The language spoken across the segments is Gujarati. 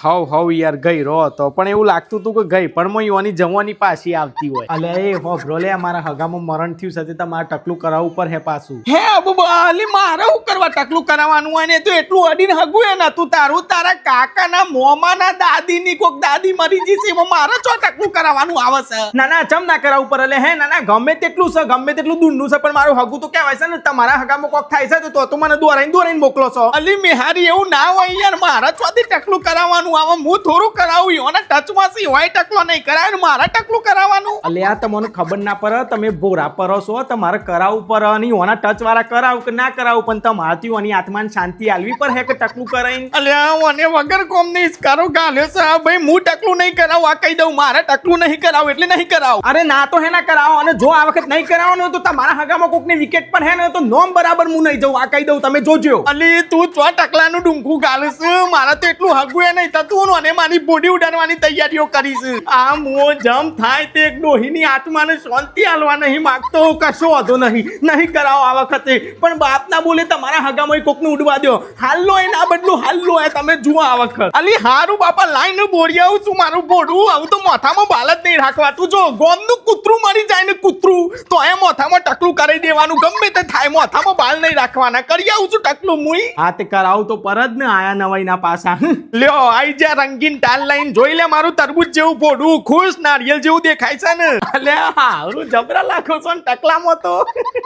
હવ હવ યાર ગઈ રહો તો. પણ એવું લાગતું હતું કે ગઈ પણ মই યોની જમવાની પાછી આવતી હોય. અલે એ હોભરો લે મારા હગામાં મરણ થયું સાથે તમારે ટકલું કરાવવું પર હે પાછું. હે અબુ અલી મારે હું કરવા ટકલું કરાવવાનું હોય ને? તો એટલું અડીને હગું એ નતું તારું તારા કાકાના મોમાના દાદીની કોક દાદી મરી જશે એમાં મારે ચો ટકલું કરાવવાનું આવે છે? ના ના ચમ ના કરાવવું પર એટલે હે ના ના ગમે તેટલું છે ગમે તેટલું દૂરનું છે પણ મારું હગું તો કહેવાય છે ને તમારા હગામાં કોક થાય છે તો તો તો મને દોરાઈને દોરાઈને મોકલો છો. અલી મિહારી એવું ના હોય યાર મારા ચોથી ટકલું કરાવવાનું આવે હું થોડું કરાવું અને ટચમાં સી હોય ટકલો નહીં કરાય ને મારા ટકલું કરાવવાનું. અલે આ તમને ખબર ના પડે. તમે ભોરા પર છો તમારે કરાવવું પર નહીં ઓના ટચ વાળા કરાવું કે ના કરાવું પણ તમારાથી ઓની આત્માને શાંતિ આલવી પર હે કે ટકલું કરાઈ અલ્યા ઓને વગર કોમ નહીં કરો ગાલે સા ભાઈ હું ટકલું નહીં કરાવું આ કહી દઉં મારે ટકલું નહીં કરાવું એટલે નહીં કરાવ. અરે ના તો હે ના કરાવો. અને જો આ વખત નહીં કરાવવાનું તો તમારા હગામાં કોકની વિકેટ પર હે ને તો નોમ બરાબર હું નહીં જઉં. આ કહી દઉં તમે જોજો. અલી તું ચો ટકલાનું ડુંકું ગાલીશ મારા તો એટલું હગું એ નહીં. થતું અને મારી બોડી ઉડાડવાની તૈયારીઓ કરીશ. આ મો જમ થાય તે એક ડોહીની આત્માને શાંતિ આલવા નહીં માગતો કશો વાંધો નહીં. નહીં કરાવો આ વખતે. પણ બાપ ના બોલે તમારા હગામાં કોકને ઉડવા દો હાલો એ ના બદલું હાલો એ તમે જુઓ આ વખત. અલી હારું બાપા લાઈન બોરી આવું છું મારું બોડું આવું તો માથામાં બાલ જ નહીં રાખવા તું જો ગોમનું કૂતરું મરી જાય ને કૂતરું તો એ માથામાં ટકલું કરી દેવાનું. ગમે તે થાય માથામાં બાલ નહીં રાખવાના. કરી આવું છું ટકલું મુઈ. હા તે કરાવું તો પર જ ને આયા નવાઈ ના પાસા લ્યો આઈ જા રંગીન ટાલ લાઈન જોઈ લે, મારું તરબૂચ જેવું પોડું ખુશ, નારિયેલ જેવું દેખાય છે ને. અલે, હારું, જબરા લાખો છો ને, ટકલામાં તો.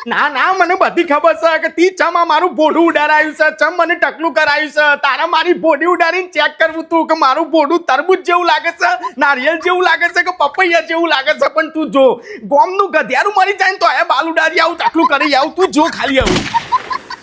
ના ના, મને બધી ખબર છે કે તી ચમ મારું પોડું ઉડારાયું છે, ચમ મને ટકલું કરાયું છે. તારા મારી બોડી ઉડાડીને ચેક કરવું તું કે મારું બોડું તરબૂચ જેવું લાગે છે, નારિયેલ જેવું લાગે છે કે પપૈયા જેવું લાગે છે? પણ તું જો, ગોમનું ગધિયારું મરી જાય ને તો એ બાલ ઉડાડી આવું, ટકલું કરી આવું, તું જો ખાલી આવું.